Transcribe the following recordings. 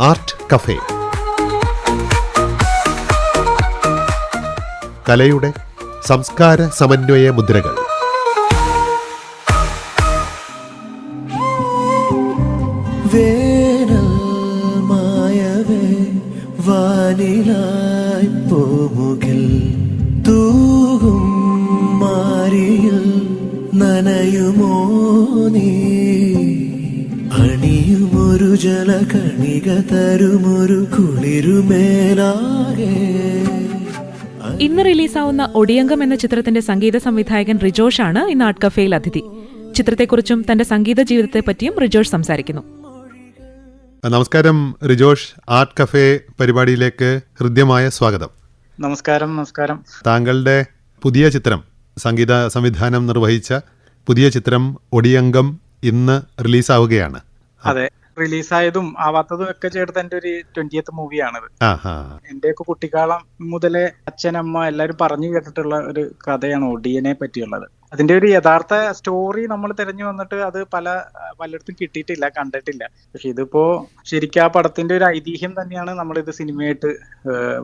Art cafe. കലയുടെ സംസ്കാര സമന്വയ മുദ്രകൾ. വേനൽ മായവേ തൂകും മാരിയിൽ നനയുമോ നീ? അണിയുമൊരു ജലകണിക തരുമൊരു കുളിരുമേലാകെ. ഇന്ന് റിലീസാവുന്ന ഒടിയങ്കം എന്ന ചിത്രത്തിന്റെ സംഗീത സംവിധായകൻ റിജോഷ് ആണ് ഇന്ന് ആർട്ട് കഫേയിൽ അതിഥി. ചിത്രത്തെക്കുറിച്ചും തന്റെ സംഗീത ജീവിതത്തെ പറ്റിയും റിജോഷ് സംസാരിക്കുന്നു. നമസ്കാരം റിജോഷ്. ആർട്ട് കഫേ പരിപാടിയിലേക്ക് ഹൃദ്യമായ സ്വാഗതം. നമസ്കാരം നമസ്കാരം. താങ്കളുടെ പുതിയ ചിത്രം സംഗീത സംവിധാനം നിർവഹിച്ച പുതിയ ചിത്രം ഒടിയങ്കം ഇന്ന് റിലീസാവുകയാണ്. അതെ. റിലീസായതും ആവാത്തതും ഒക്കെ ചേർത്ത് എന്റെ ഒരു ട്വന്റിയത്ത് മൂവിയാണത് ആ ഹാ എന്റെയൊക്കെ കുട്ടിക്കാലം മുതലേ അച്ഛനമ്മ എല്ലാരും പറഞ്ഞു കേട്ടിട്ടുള്ള ഒരു കഥയാണ് ഒടിയനെ പറ്റിയുള്ളത്. അതിന്റെ ഒരു യഥാർത്ഥ സ്റ്റോറി നമ്മൾ തിരഞ്ഞു വന്നിട്ട് അത് പല പലയിടത്തും കിട്ടിയിട്ടില്ല കണ്ടിട്ടില്ല. പക്ഷെ ഇതിപ്പോ ശരിക്കും ആ പടത്തിന്റെ ഒരു ഐതിഹ്യം തന്നെയാണ് നമ്മൾ ഇത് സിനിമയായിട്ട്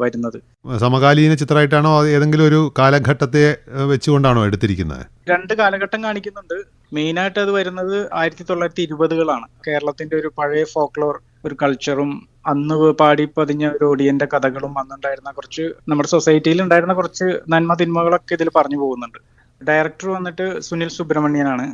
വരുന്നത്. സമകാലീന ചിത്രമായിട്ടാണോ ഏതെങ്കിലും ഒരു കാലഘട്ടത്തെ വെച്ചുകൊണ്ടാണോ എടുത്തിരിക്കുന്നത്? രണ്ട് കാലഘട്ടം കാണിക്കുന്നുണ്ട്. മെയിൻ ആയിട്ട് അത് വരുന്നത് ആയിരത്തി തൊള്ളായിരത്തി ഇരുപതുകളാണ് കേരളത്തിന്റെ ഒരു പഴയ ഫോക്ലോർ ഒരു കൾച്ചറും അന്ന് പാടി പതിഞ്ഞ ഒരു ഒടിയന്റെ കഥകളും അന്നുണ്ടായിരുന്ന കുറച്ച് നമ്മുടെ സൊസൈറ്റിയിൽ ഉണ്ടായിരുന്ന കുറച്ച് നന്മ തിന്മകളൊക്കെ ഇതിൽ പറഞ്ഞു പോകുന്നുണ്ട്. ഡയറക്ടർ വന്നിട്ട് സുനിൽ സുബ്രഹ്മണ്യനാണ്.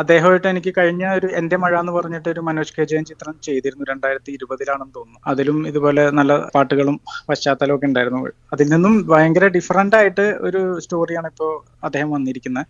അദ്ദേഹമായിട്ട് എനിക്ക് കഴിഞ്ഞ ഒരു എന്റെ മഴ എന്ന് പറഞ്ഞിട്ട് ഒരു മനോജ് കെ ജയൻ ചിത്രം ചെയ്തിരുന്നു രണ്ടായിരത്തി ഇരുപതിലാണെന്ന് തോന്നുന്നു. അതിലും ഇതുപോലെ നല്ല പാട്ടുകളും പശ്ചാത്തലവും ഒക്കെ ഉണ്ടായിരുന്നു. അതിൽ നിന്നും ഭയങ്കര ഡിഫറെന്റ് ആയിട്ട് ഒരു സ്റ്റോറിയാണ് ഇപ്പോൾ അദ്ദേഹം വന്നിരിക്കുന്നത്.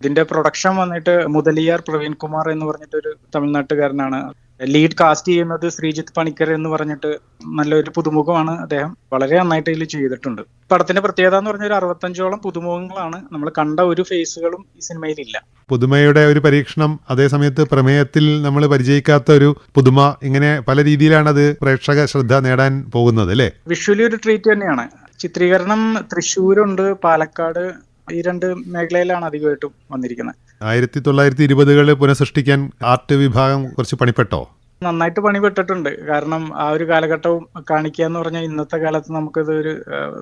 ഇതിന്റെ പ്രൊഡക്ഷൻ വന്നിട്ട് മുതലിയാർ പ്രവീൺ കുമാർ എന്ന് പറഞ്ഞിട്ട് ഒരു തമിഴ്നാട്ടുകാരനാണ്. ലീഡ് കാസ്റ്റ് ചെയ്യുന്നത് ശ്രീജിത്ത് പണിക്കർ എന്ന് പറഞ്ഞിട്ട് നല്ലൊരു പുതുമുഖമാണ് അദ്ദേഹം. വളരെ നന്നായിട്ട് ഇതിൽ ചെയ്തിട്ടുണ്ട്. പടത്തിന്റെ പ്രത്യേകത എന്ന് പറഞ്ഞാൽ ഒരു അറുപത്തഞ്ചോളം പുതുമുഖങ്ങളാണ്. നമ്മൾ കണ്ട ഒരു ഫേസുകളും ഈ സിനിമയിലില്ല. പുതുമയുടെ ഒരു പരീക്ഷണം അതേസമയത്ത് പ്രമേയത്തിൽ നമ്മൾ പരിചയിക്കാത്ത ഒരു പുതുമ ഇങ്ങനെ പല രീതിയിലാണ് അത് പ്രേക്ഷക ശ്രദ്ധ നേടാൻ പോകുന്നത് അല്ലേ? വിഷ്വലി ഒരു ട്രീറ്റ് തന്നെയാണ്. ചിത്രീകരണം തൃശ്ശൂരുണ്ട് പാലക്കാട് ഈ രണ്ട് മേഖലയിലാണ് അധികമായിട്ടും വന്നിരിക്കുന്നത്. ആയിരത്തി തൊള്ളായിരത്തി ഇരുപതുകളിൽ പുനഃസൃഷ്ടിക്കാൻ ആർട്ട് വിഭാഗം കുറച്ച് പണിപ്പെട്ടോ? നന്നായിട്ട് പണിപ്പെട്ടിട്ടുണ്ട്. കാരണം ആ ഒരു കാലഘട്ടവും കാണിക്കുക എന്ന് പറഞ്ഞാൽ ഇന്നത്തെ കാലത്ത് നമുക്കത് ഒരു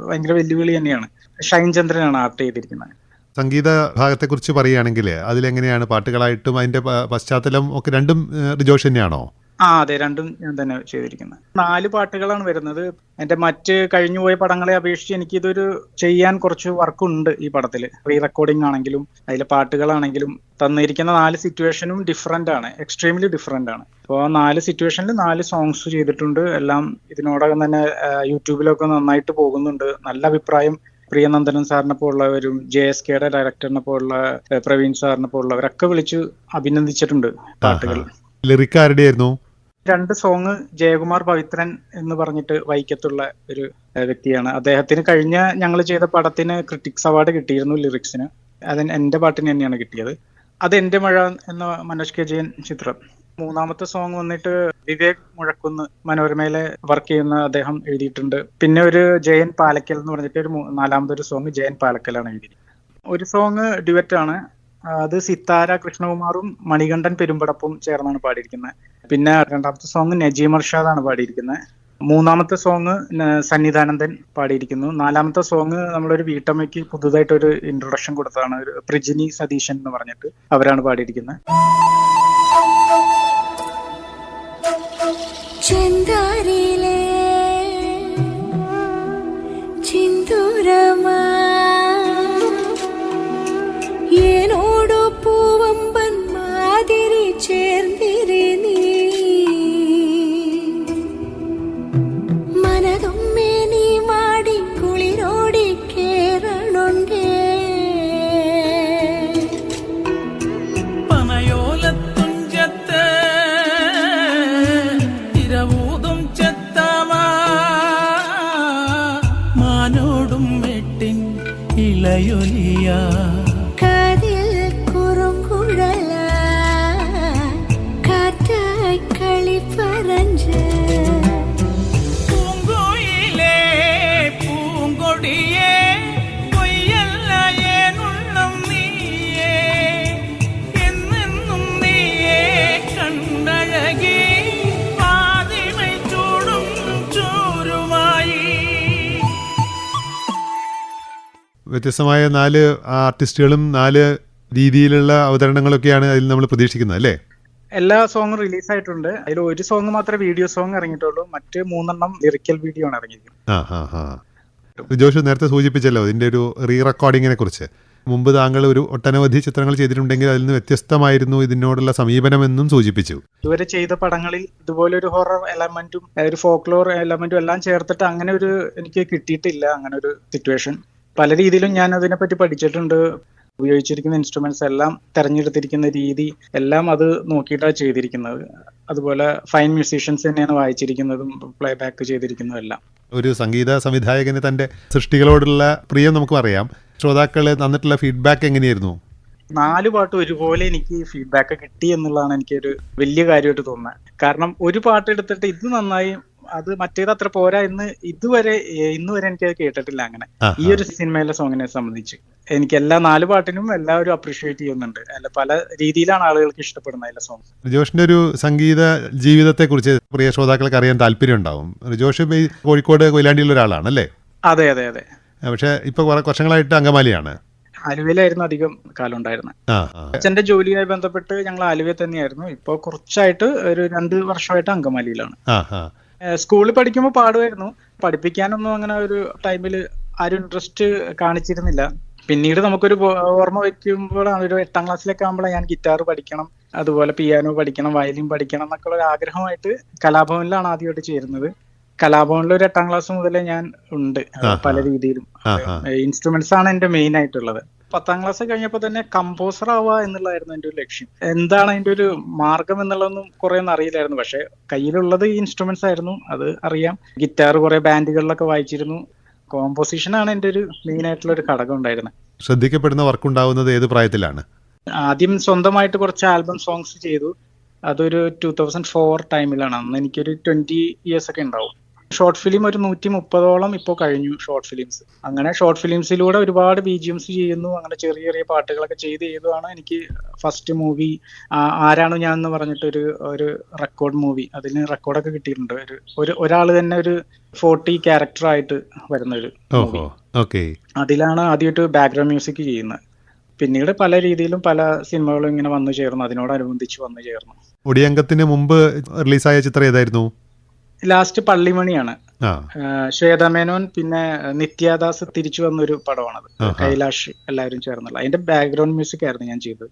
ഭയങ്കര വെല്ലുവിളി തന്നെയാണ്. ഷൈൻ ചന്ദ്രനാണ് ആർട്ട് ചെയ്തിരിക്കുന്നത്. സംഗീത ഭാഗത്തെക്കുറിച്ച് പറയുകയാണെങ്കിൽ അതിലെങ്ങനെയാണ് പാട്ടുകളായിട്ടും അതിന്റെ പശ്ചാത്തലം ഒക്കെ രണ്ടും റിജോഷ് തന്നെയാണോ? ആ അതെ രണ്ടും ഞാൻ തന്നെ ചെയ്തിരിക്കുന്നത് നാല് പാട്ടുകളാണ് വരുന്നത്. എന്റെ മറ്റ് കഴിഞ്ഞുപോയ പടങ്ങളെ അപേക്ഷിച്ച് എനിക്കിതൊരു ചെയ്യാൻ കുറച്ച് വർക്കുണ്ട് ഈ പടത്തിൽ റീ റെക്കോർഡിംഗ് ആണെങ്കിലും അതിലെ പാട്ടുകളാണെങ്കിലും തന്നിരിക്കുന്ന നാല് സിറ്റുവേഷനും ഡിഫറെന്റ് ആണ് എക്സ്ട്രീംലി ഡിഫറെന്റ് ആണ്. അപ്പോൾ നാല് സിറ്റുവേഷനിൽ നാല് സോങ്സ് ചെയ്തിട്ടുണ്ട്. എല്ലാം ഇതിനോടകം തന്നെ യൂട്യൂബിലൊക്കെ നന്നായിട്ട് പോകുന്നുണ്ട്. നല്ല അഭിപ്രായം പ്രിയനന്ദനൻ സാറിനെ പോലുള്ളവരും ജെ എസ് കെയുടെ ഡയറക്ടറിനെ പോലുള്ള പ്രവീൺ സാറിനെ പോലുള്ളവരൊക്കെ വിളിച്ച് അഭിനന്ദിച്ചിട്ടുണ്ട് പാട്ടുകൾ. ലിറിക് ആരുടെയായിരുന്നു? രണ്ട് സോങ് ജയകുമാർ പവിത്രൻ എന്ന് പറഞ്ഞിട്ട് വൈക്കത്തുള്ള ഒരു വ്യക്തിയാണ്. അദ്ദേഹത്തിന് കഴിഞ്ഞ ഞങ്ങൾ ചെയ്ത പടത്തിന് ക്രിറ്റിക്സ് അവാർഡ് കിട്ടിയിരുന്നു ലിറിക്സിന് അത് എന്റെ പാട്ടിന് തന്നെയാണ് കിട്ടിയത്. അത് എന്റെ മഴ എന്ന മനോജ് കെ ജയൻ ചിത്രം. മൂന്നാമത്തെ സോങ് വന്നിട്ട് വിവേക് മുഴക്കുന്ന് മനോരമയിലെ വർക്ക് ചെയ്യുന്ന അദ്ദേഹം എഴുതിയിട്ടുണ്ട്. പിന്നെ ഒരു ജയൻ പാലക്കൽ എന്ന് പറഞ്ഞിട്ട് ഒരു നാലാമത്തെ ഒരു സോങ് ജയൻ പാലക്കലാണ് എഴുതിയിരിക്കുന്നത് ഒരു സോങ് ഡ്യുവറ്റ് ആണ്. അത് സിത്താര കൃഷ്ണകുമാറും മണികണ്ഠൻ പെരുമ്പടപ്പും ചേർന്നാണ് പാടിയിരിക്കുന്നത്. പിന്നെ രണ്ടാമത്തെ സോങ് നജീം അർഷാദാണ് പാടിയിരിക്കുന്നത്. മൂന്നാമത്തെ സോങ് സന്നിധാനന്ദൻ പാടിയിരിക്കുന്നു. നാലാമത്തെ സോങ് നമ്മളൊരു വീട്ടമ്മയ്ക്ക് പുതുതായിട്ട് ഒരു ഇൻട്രൊഡക്ഷൻ കൊടുത്തതാണ് പ്രിജിനി സതീശൻ എന്ന് പറഞ്ഞിട്ട് അവരാണ് പാടിയിരിക്കുന്നത്. ഇളയൊലിയ വ്യത്യസ്തമായ നാല് ആർട്ടിസ്റ്റുകളും നാല് രീതിയിലുള്ള അവതരണങ്ങളൊക്കെയാണ് അതിൽ നമ്മൾ പ്രതീക്ഷിക്കുന്നത് അല്ലേ? എല്ലാ സോങ്ങും റിലീസ് ആയിട്ടുണ്ട്. അതിൽ ഒരു സോങ് മാത്രമേ വീഡിയോ സോങ് ഇറങ്ങിയിട്ടുള്ളൂ. മറ്റ് മൂന്നെണ്ണം ലിറിക്കൽ വീഡിയോ ആണ് ഇറങ്ങിയിരിക്കുന്നത്. ജോഷ് നേരത്തെ സൂചിപ്പിച്ചല്ലോ ഇതിന്റെ ഒരു റീ റെക്കോർഡിങ്ങിനെ കുറിച്ച്. മുമ്പ് താങ്കൾ ഒരു ഒട്ടനവധി ചിത്രങ്ങൾ ചെയ്തിട്ടുണ്ടെങ്കിൽ അതിൽ നിന്ന് വ്യത്യസ്തമായിരുന്നു ഇതിനോടുള്ള സമീപനമെന്നും സൂചിപ്പിച്ചു. ഇതുവരെ ചെയ്ത പടങ്ങളിൽ ഇതുപോലെ ഒരു ഹൊറർ എലമെന്റും ഒരു ഫോക്ലോർ എലമെന്റും എല്ലാം ചേർത്തിട്ട് അങ്ങനെ ഒരു എനിക്ക് കിട്ടിയിട്ടില്ല അങ്ങനെ ഒരു സിറ്റുവേഷൻ പല രീതിയിലും ഞാൻ അതിനെപ്പറ്റി പഠിച്ചിട്ടുണ്ട്. ഉപയോഗിച്ചിരിക്കുന്ന ഇൻസ്ട്രുമെന്റ്സ് എല്ലാം തെരഞ്ഞെടുത്തിരിക്കുന്ന രീതി എല്ലാം അത് നോക്കിയിട്ടാണ് ചെയ്തിരിക്കുന്നത്. അതുപോലെ ഫൈൻ മ്യൂസീഷ്യൻസ് തന്നെയാണ് വായിച്ചിരിക്കുന്നതും പ്ലേ ബാക്ക് ചെയ്തിരിക്കുന്നതും എല്ലാം. ഒരു സംഗീത സംവിധായകന് തന്റെ സൃഷ്ടികളോടുള്ള പ്രിയം നമുക്ക് അറിയാം. ശ്രോതാക്കൾ തന്നിട്ടുള്ള ഫീഡ്ബാക്ക് എങ്ങനെയായിരുന്നു? നാല് പാട്ട് ഒരുപോലെ എനിക്ക് ഫീഡ്ബാക്ക് കിട്ടി എന്നുള്ളതാണ് എനിക്ക് ഒരു വലിയ കാര്യമായിട്ട് തോന്നുന്നത്. കാരണം ഒരു പാട്ട് എടുത്തിട്ട് ഇത് നന്നായി അത് മറ്റേത് അത്ര പോരാ എന്ന് ഇതുവരെ ഇന്നുവരെ ഇന്ന് വരെ എനിക്ക് കേട്ടിട്ടില്ല അങ്ങനെ. ഈ ഒരു സിനിമയിലെ സോങ്ങിനെ സംബന്ധിച്ച്. എനിക്ക് എല്ലാ നാല് പാട്ടിനും എല്ലാവരും അപ്രീഷിയേറ്റ് ചെയ്യുന്നുണ്ട്. അല്ല പല രീതിയിലാണ് ആളുകൾക്ക് ഇഷ്ടപ്പെടുന്ന അതിലെ സോങ് റിജോഷിന്റെ ഒരു സംഗീത ജീവിതത്തെ കുറിച്ച് പ്രിയ ശ്രോതാക്കൾക്ക് അറിയാൻ താല്പര്യം ഉണ്ടാവും. റിജോഷ് കോഴിക്കോട് കൊയിലാണ്ടിയിലെ ഒരാളാണ് അല്ലേ അതെ അതെ. അതെ പക്ഷെ ഇപ്പൊ കുറെ വർഷങ്ങളായിട്ട് അങ്കമാലിയാണ്. ആലുവയിലായിരുന്നു അധികം കാലം ഉണ്ടായിരുന്നത്. അച്ഛന്റെ ജോലിയുമായി ബന്ധപ്പെട്ട് ഞങ്ങൾ ആലുവയിൽ തന്നെയായിരുന്നു. ഇപ്പൊ കുറച്ചായിട്ട് ഒരു രണ്ട് വർഷമായിട്ട് അങ്കമാലിയിലാണ്. സ്കൂളിൽ പഠിക്കുമ്പോൾ പാടുമായിരുന്നു. പഠിപ്പിക്കാനൊന്നും അങ്ങനെ ഒരു ടൈമിൽ ആരും ഇൻട്രസ്റ്റ് കാണിച്ചിരുന്നില്ല. പിന്നീട് നമുക്കൊരു ഓർമ്മ വെക്കുമ്പോഴാണ് ഒരു എട്ടാം ക്ലാസ്സിലൊക്കെ ആകുമ്പോഴാണ് ഞാൻ ഗിറ്റാർ പഠിക്കണം അതുപോലെ പിയാനോ പഠിക്കണം വയലിൻ പഠിക്കണം എന്നൊക്കെ ഒരു ആഗ്രഹമായിട്ട് കലാഭവനിലാണ് ആദ്യമായിട്ട് ചേരുന്നത്. കലാഭവനിൽ ഒരു എട്ടാം ക്ലാസ് മുതലേ ഞാൻ ഉണ്ട്. പല രീതിയിലും. ഇൻസ്ട്രുമെന്റ്സ് ആണ് എന്റെ മെയിൻ ആയിട്ടുള്ളത്. പത്താം ക്ലാസ് കഴിഞ്ഞപ്പോൾ തന്നെ കമ്പോസർ ആവുക എന്നുള്ളതായിരുന്നു എന്റെ ഒരു ലക്ഷ്യം. എന്താണ് അതിന്റെ ഒരു മാർഗം എന്നുള്ളതൊന്നും കുറെ ഒന്നും അറിയില്ലായിരുന്നു. പക്ഷെ കയ്യിലുള്ളത് ഈ ഇൻസ്ട്രുമെന്റ്സ് ആയിരുന്നു അത് അറിയാം. ഗിറ്റാർ കുറെ ബാൻഡുകളിലൊക്കെ വായിച്ചിരുന്നു. കോമ്പോസിഷൻ ആണ് എന്റെ ഒരു മെയിൻ ആയിട്ടുള്ള ഒരു ഘടകം ഉണ്ടായിരുന്നത്. ശ്രദ്ധിക്കപ്പെടുന്ന വർക്ക് ഉണ്ടാവുന്നത് ഏത് പ്രായത്തിലാണ്? ആദ്യം സ്വന്തമായിട്ട് കുറച്ച് ആൽബം സോങ്സ് ചെയ്തു. അതൊരു ടൂ തൗസൻഡ് ഫോർ ടൈമിലാണ് അന്ന് എനിക്കൊരു ട്വന്റി ഇയേഴ്സ് ഒക്കെ ഉണ്ടാവും. ഷോർട്ട് ഫിലിം ഒരു നൂറ്റി മുപ്പതോളം ഇപ്പോൾ കഴിഞ്ഞു ഷോർട്ട് ഫിലിംസ്. അങ്ങനെ ഷോർട്ട് ഫിലിംസിലൂടെ ഒരുപാട് ബി ജി എംസ് ചെയ്യുന്നു. അങ്ങനെ ചെറിയ ചെറിയ പാട്ടുകളൊക്കെ ചെയ്ത് ചെയ്തതാണ് എനിക്ക് ഫസ്റ്റ് മൂവി ആരാണ് ഞാൻ എന്ന് പറഞ്ഞിട്ട് ഒരു ഒരു റെക്കോർഡ് മൂവി അതിന് റെക്കോർഡൊക്കെ കിട്ടിയിട്ടുണ്ട്. ഒരു ഒരു ഒരാൾ തന്നെ ഒരു ഫോർട്ടി ക്യാരക്ടറായിട്ട് വരുന്ന ഒരു മൂവി ഓഹോ അതിലാണ് ആദ്യമായിട്ട് ബാക്ക്ഗ്രൗണ്ട് മ്യൂസിക് ചെയ്യുന്നത്. പിന്നീട് പല രീതിയിലും പല സിനിമകളും ഇങ്ങനെ വന്നു ചേർന്നു. അതിനോടനുബന്ധിച്ച് വന്നു ചേർന്നു. ഒടിയങ്കത്തിന് മുമ്പ് റിലീസായ ചിത്രം ഏതായിരുന്നു? ലാസ്റ്റ് പള്ളിമണിയാണ്. ശ്വേതമേനോൻ ശ്വേത മേനോൻ പിന്നെ നിത്യാദാസ് തിരിച്ചു വന്നൊരു പടമാണത്. കൈലാഷ് എല്ലാവരും ചേർന്നുള്ള. അതിന്റെ ബാക്ക്ഗ്രൗണ്ട് മ്യൂസിക് ആയിരുന്നു ഞാൻ ചെയ്തത്.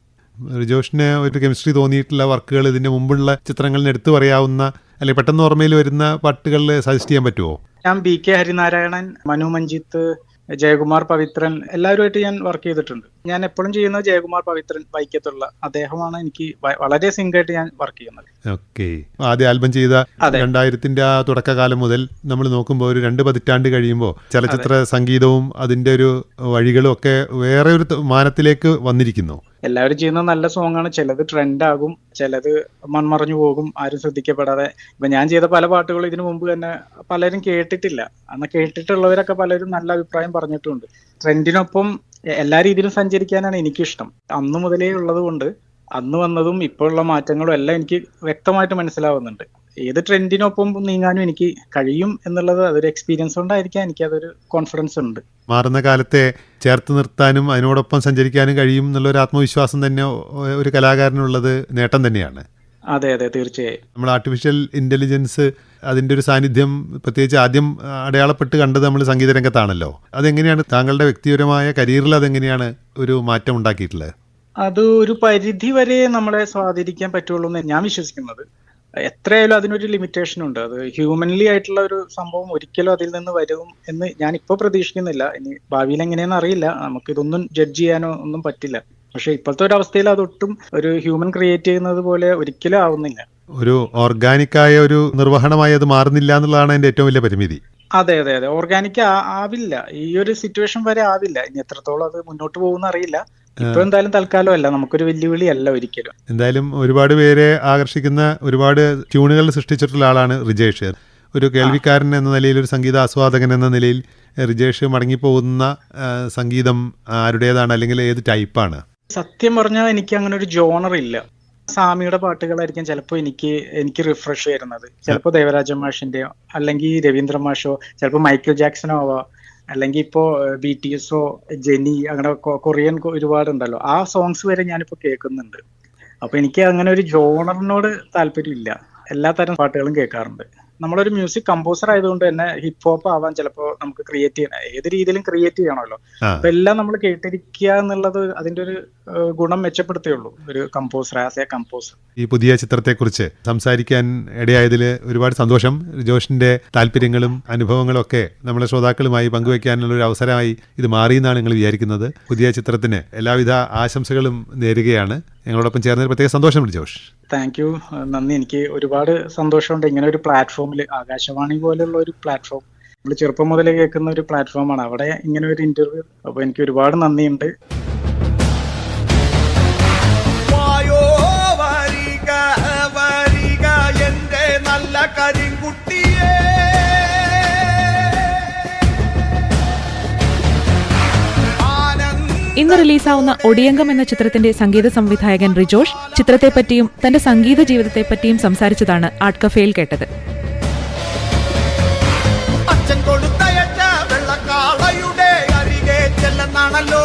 റിജോഷിന് ഒരു കെമിസ്ട്രി തോന്നിയിട്ടുള്ള വർക്കുകൾ ഇതിന്റെ മുമ്പുള്ള ചിത്രങ്ങളിൽ എടുത്തു പറയാവുന്ന അല്ലെങ്കിൽ പെട്ടെന്ന് ഓർമ്മയിൽ വരുന്ന പാട്ടുകളിൽ സജസ്റ്റ് ചെയ്യാൻ പറ്റുമോ ഞാൻ ബി കെ ഹരിനാരായണൻ മനു മഞ്ജിത്ത് ജയകുമാർ പവിത്രൻ എല്ലാവരുമായിട്ട് ഞാൻ വർക്ക് ചെയ്തിട്ടുണ്ട്. ഞാൻ എപ്പോഴും ചെയ്യുന്നത് ജയകുമാർ പവിത്രൻ വൈക്കത്തുള്ള അദ്ദേഹമാണ് എനിക്ക് വളരെ സിംഗായിട്ട് ഞാൻ വർക്ക് ചെയ്യുന്നത്. ഓക്കെ ആദ്യ ആൽബം ചെയ്ത. രണ്ടായിരത്തിന്റെ ആ തുടക്കകാലം മുതൽ നമ്മൾ നോക്കുമ്പോൾ ഒരു രണ്ട് പതിറ്റാണ്ട് കഴിയുമ്പോൾ ചലച്ചിത്ര സംഗീതവും അതിന്റെ ഒരു വഴികളും ഒക്കെ വേറെ ഒരു മാനത്തിലേക്ക് വന്നിരിക്കുന്നു. എല്ലാവരും ചെയ്യുന്ന നല്ല സോങ് ആണ്. ചിലത് ട്രെൻഡ് ആകും ചിലത് മൺമറഞ്ഞു പോകും ആരും ശ്രദ്ധിക്കപ്പെടാതെ. ഇപ്പൊ ഞാൻ ചെയ്ത പല പാട്ടുകളും ഇതിനു മുമ്പ് തന്നെ പലരും കേട്ടിട്ടില്ല. അന്ന് കേട്ടിട്ടുള്ളവരൊക്കെ പലരും നല്ല അഭിപ്രായം പറഞ്ഞിട്ടുണ്ട്. ട്രെൻഡിനൊപ്പം എല്ലാ രീതിയിലും സഞ്ചരിക്കാനാണ് എനിക്കിഷ്ടം. അന്ന് മുതലേ ഉള്ളത് കൊണ്ട് അന്ന് വന്നതും ഇപ്പോഴുള്ള മാറ്റങ്ങളും എല്ലാം എനിക്ക് വ്യക്തമായിട്ട് മനസ്സിലാവുന്നുണ്ട്. ഏത് ട്രെൻഡിനൊപ്പം നീങ്ങാനും എനിക്ക് കഴിയും എന്നുള്ളത് അതൊരു എക്സ്പീരിയൻസ് കൊണ്ടായിരിക്കാം എനിക്ക് അതൊരു കോൺഫിഡൻസ് ഉണ്ട്. മാറുന്ന കാലത്തെ ചേർത്ത് നിർത്താനും അതിനോടൊപ്പം സഞ്ചരിക്കാനും കഴിയും എന്നുള്ള ഒരു ആത്മവിശ്വാസം തന്നെ ഒരു കലാകാരനുള്ളത് നേട്ടം തന്നെയാണ്. അതെ അതെ തീർച്ചയായും. നമ്മൾ ആർട്ടിഫിഷ്യൽ ഇന്റലിജൻസ് അതിന്റെ ഒരു സാന്നിധ്യം പ്രത്യേകിച്ച് ആദ്യം അടയാളപ്പെട്ട് കണ്ടത് നമ്മൾ സംഗീത രംഗത്താണല്ലോ അതെങ്ങനെയാണ് താങ്കളുടെ വ്യക്തിപരമായ കരിയറിൽ അതെങ്ങനെയാണ് ഒരു മാറ്റം ഉണ്ടാക്കിയിട്ടുള്ളത്? അത് ഒരു പരിധി വരെ നമ്മളെ സ്വാധീനിക്കാൻ പറ്റുള്ളൂ എന്ന് ഞാൻ വിശ്വസിക്കുന്നത്. എത്രയായാലും അതിനൊരു ലിമിറ്റേഷൻ ഉണ്ട്. അത് ഹ്യൂമൻലി ആയിട്ടുള്ള ഒരു സംഭവം ഒരിക്കലും അതിൽ നിന്ന് വരും എന്ന് ഞാൻ ഇപ്പോൾ പ്രതീക്ഷിക്കുന്നില്ല. ഇനി ഭാവിയിൽ എങ്ങനെയാണെന്ന് അറിയില്ല. നമുക്ക് ഇതൊന്നും ജഡ്ജ് ചെയ്യാനോ ഒന്നും പറ്റില്ല. പക്ഷെ ഇപ്പോഴത്തെ ഒരു അവസ്ഥയിൽ അതൊട്ടും ഒരു ഹ്യൂമൻ ക്രിയേറ്റ് ചെയ്യുന്നത് പോലെ ഒരിക്കലും ആവുന്നില്ല. ഒരു ഓർഗാനിക്കായ ഒരു നിർവഹണമായി അത് മാറുന്നില്ല എന്നുള്ളതാണ് എന്റെ ഏറ്റവും വലിയ പരിമിതി. അതെ അതെ അതെ. ഓർഗാനിക് ആവില്ല. ഈ ഒരു സിറ്റുവേഷൻ വരെ ആവില്ല. ഇനി എത്രത്തോളം അത് മുന്നോട്ട് പോകുന്ന അറിയില്ല. ഇപ്പൊ എന്തായാലും തൽക്കാലം അല്ല നമുക്കൊരു വെല്ലുവിളി അല്ല ഒരിക്കലും. എന്തായാലും ഒരുപാട് പേരെ ആകർഷിക്കുന്ന ഒരുപാട് ട്യൂണുകൾ സൃഷ്ടിച്ചിട്ടുള്ള ആളാണ് റിജേഷ്. ഒരു കേൾവിക്കാരൻ എന്ന നിലയിൽ ഒരു സംഗീത ആസ്വാദകൻ എന്ന നിലയിൽ റിജേഷ് മടങ്ങിപ്പോകുന്ന പോകുന്ന സംഗീതം ആരുടേതാണ് അല്ലെങ്കിൽ ഏത് ടൈപ്പാണ്? സത്യം പറഞ്ഞാൽ എനിക്ക് അങ്ങനെ ഒരു ജോണർ ഇല്ല. സാമിയുടെ പാട്ടുകളായിരിക്കും ചിലപ്പോൾ എനിക്ക് എനിക്ക് റിഫ്രഷ് വരുന്നത് ചിലപ്പോൾ ദേവരാജ മാഷിന്റെയോ അല്ലെങ്കിൽ രവീന്ദ്ര മാഷോ ചിലപ്പോൾ മൈക്കിൾ ജാക്സണോ ആവാം. അല്ലെങ്കിൽ ഇപ്പോ ബി ടി എസോ ജെനി അങ്ങനെ കൊറിയൻ ഒരുപാടുണ്ടല്ലോ. ആ സോങ്സ് വരെ ഞാനിപ്പോ കേൾക്കുന്നുണ്ട്. അപ്പൊ എനിക്ക് അങ്ങനെ ഒരു ജോണറിനോട് താല്പര്യമില്ല. എല്ലാ തരം പാട്ടുകളും കേൾക്കാറുണ്ട്. നമ്മളൊരു മ്യൂസിക് കമ്പോസർ ആയതുകൊണ്ട് തന്നെ ഹിപ്പ് ഹോപ്പ് ആവാൻ ചിലപ്പോൾ നമുക്ക് ക്രിയേറ്റ് ചെയ്യണം ഏത് രീതിയിലും ക്രിയേറ്റ് ചെയ്യണമല്ലോ. അപ്പൊ എല്ലാം നമ്മൾ കേട്ടിരിക്കുക എന്നുള്ളത് അതിന്റെ ഒരു ഗുണം മെച്ചപ്പെടുത്തേ ഉള്ളൂ ഒരു കമ്പോസർ ആസ് എ കമ്പോസർ ഈ പുതിയ ചിത്രത്തെക്കുറിച്ച് സംസാരിക്കാൻ ഇടയായതിൽ ഒരുപാട് സന്തോഷം. ജോഷിന്റെ താല്പര്യങ്ങളും അനുഭവങ്ങളും ഒക്കെ നമ്മളെ ശ്രോതാക്കളുമായി പങ്കുവെക്കാനുള്ള ഒരു അവസരമായി ഇത് മാറിയെന്നാണ് നിങ്ങൾ വിചാരിക്കുന്നത്. പുതിയ ചിത്രത്തിന് എല്ലാവിധ ആശംസകളും നേരുകയാണ്. ഞങ്ങളോടൊപ്പം ചേർന്നതിൽ പ്രത്യേക സന്തോഷമുണ്ട് ജോഷ്. താങ്ക് യു നന്ദി. എനിക്ക് ഒരുപാട് സന്തോഷമുണ്ട്. ഇങ്ങനെ ഒരു പ്ലാറ്റ്ഫോമിൽ ആകാശവാണി പോലെയുള്ള ഒരു പ്ലാറ്റ്ഫോം നമ്മൾ ചെറുപ്പം മുതലേ കേൾക്കുന്ന ഒരു പ്ലാറ്റ്ഫോമാണ് അവിടെ ഇങ്ങനെ ഒരു ഇന്റർവ്യൂ അപ്പോൾ എനിക്ക് ഒരുപാട് നന്ദിയുണ്ട്. ഇന്ന് റിലീസാവുന്ന ഒടിയങ്കം എന്ന ചിത്രത്തിന്റെ സംഗീത സംവിധായകൻ റിജോഷ് ചിത്രത്തെപ്പറ്റിയും തന്റെ സംഗീത ജീവിതത്തെപ്പറ്റിയും സംസാരിച്ചതാണ് ആർട്ട് കഫേയിൽ കേട്ടത്. അച്ഛൻ കൊടുത്തയച്ച വെള്ളക്കാളയുടെ അരികെ ചെല്ലെന്നാണല്ലോ